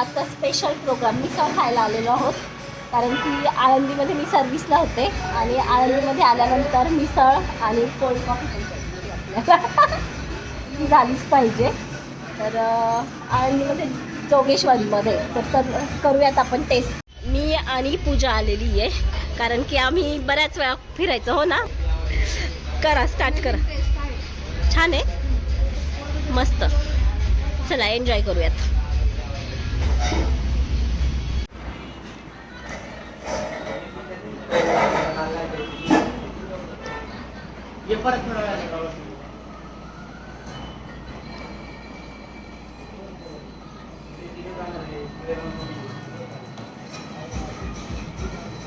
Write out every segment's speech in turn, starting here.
आजचा special programme मिसळ खायला आलेलो आहोत. कारण की आळंदीमध्ये मी सर्व्हिसला होते आणि आळंदीमध्ये आल्यानंतर मिसळ आणि कोल्ड कॉफी पाहिजे आपल्याला. ती झालीच पाहिजे. तर आळंदीमध्ये जोगेश्वरीमध्ये. तर करूयात आपण टेस्ट मी आणि पूजा आलेली आहे. कारण की आम्ही बऱ्याच वेळा फिरायचं हो ना? करा स्टार्ट करा. छान आहे. मस्त. चला एन्जॉय करूयात. ये परत थोडा वेळ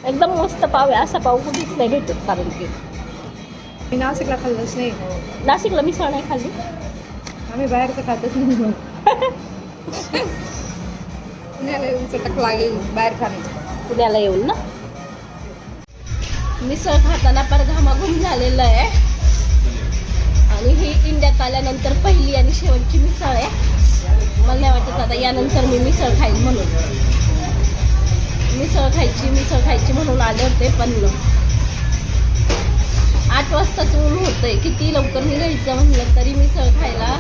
एकदम मस्त पाव आहे. असा पाव कुठेच नाही भेटत कारण की. मी नाशिकला खाल्लंच नाही. नाशिकला मिसळ नाही खाल्ली. आम्ही बाहेरचं खातच नाही. म्हणून पुण्याला येऊन चटक लागेल बाहेर खाणे पुण्याला येऊन ना? मिसळ खाताना पर घामाघूम झालेलं आहे. आणि ही इंडियात आल्यानंतर पहिली आणि शेवटची मिसळ आहे. मला नाही वाटत आता यानंतर मी मिसळ खाईल म्हणून. मिसळ खायची मिसळ खायची म्हणून आले होते पण आठ वाजताच ऊन होतंय. किती लवकर निघायचं म्हणलं तरी मिसळ खायला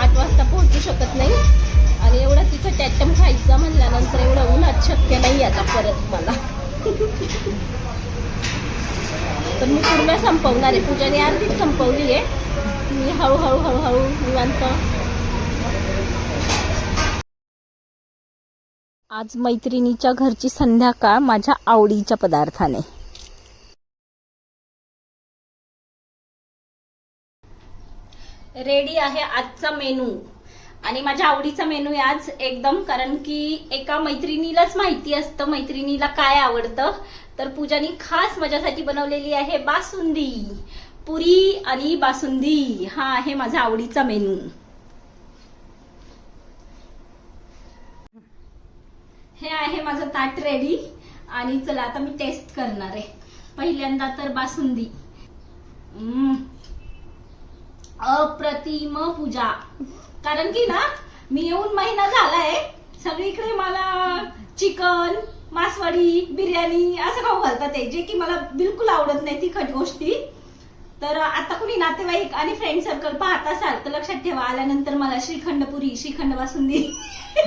आठ वाजता पोहोचू शकत नाही. आणि एवढा तिथं टॅटम खायचा म्हणल्यानंतर एवढं उन्हात शक्य नाही आता परत मला. तर मी पूर्ण संपवणार आहे. पूजाने अर्धीच संपवली आहे. मी हळूहळू हळूहळू निवांत. आज मैत्रिणीच्या घरची संध्याकाळ माझ्या आवडीच्या पदार्थाने. रेडी आहे आजचा मेनू आणि माझ्या आवडीचा मेनू आहे आज एकदम कारण की एका मैत्रिणीलाच माहिती असतं मैत्रिणीला काय आवडतं. तर पूजानी खास माझ्यासाठी बनवलेली आहे बासुंदी. पुरी आणि बासुंदी हा आहे माझा आवडीचा मेनू. हे आहे माझं ताट रेडी आणि चला आता मी टेस्ट करणार आहे. पहिल्यांदा तर बासुंदी. हम्म. अप्रतिम पूजा. कारण की ना मी येऊन महिना झालाय सगळीकडे मला चिकन मासवाडी बिर्याणी असं खाऊ घालतात ते जे की मला बिलकुल आवडत नाही तिखट गोष्टी. तर आता कुणी नातेवाईक आणि फ्रेंड सर्कल पाहत असाल तर लक्षात ठेवा आल्यानंतर मला श्रीखंड पुरी श्रीखंड बासुंदी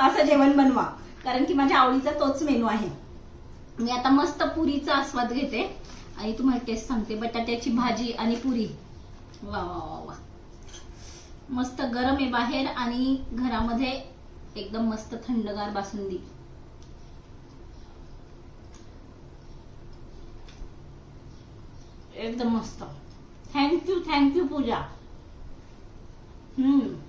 असं जेवण बनवा. कारण की माझ्या आवडीचा तोच मेनू आहे. मी आता मस्त पुरीचा आस्वाद घेते. आणि तुम्हाला टेस्ट सांगते. बटाट्याची भाजी आणि पुरी. वा वा वा वा. मस्त गरम आहे बाहेर आणि घरामध्ये एकदम मस्त थंडगार बासुंदी. एकदम मस्त. Thank you thank you Pooja. Hmm.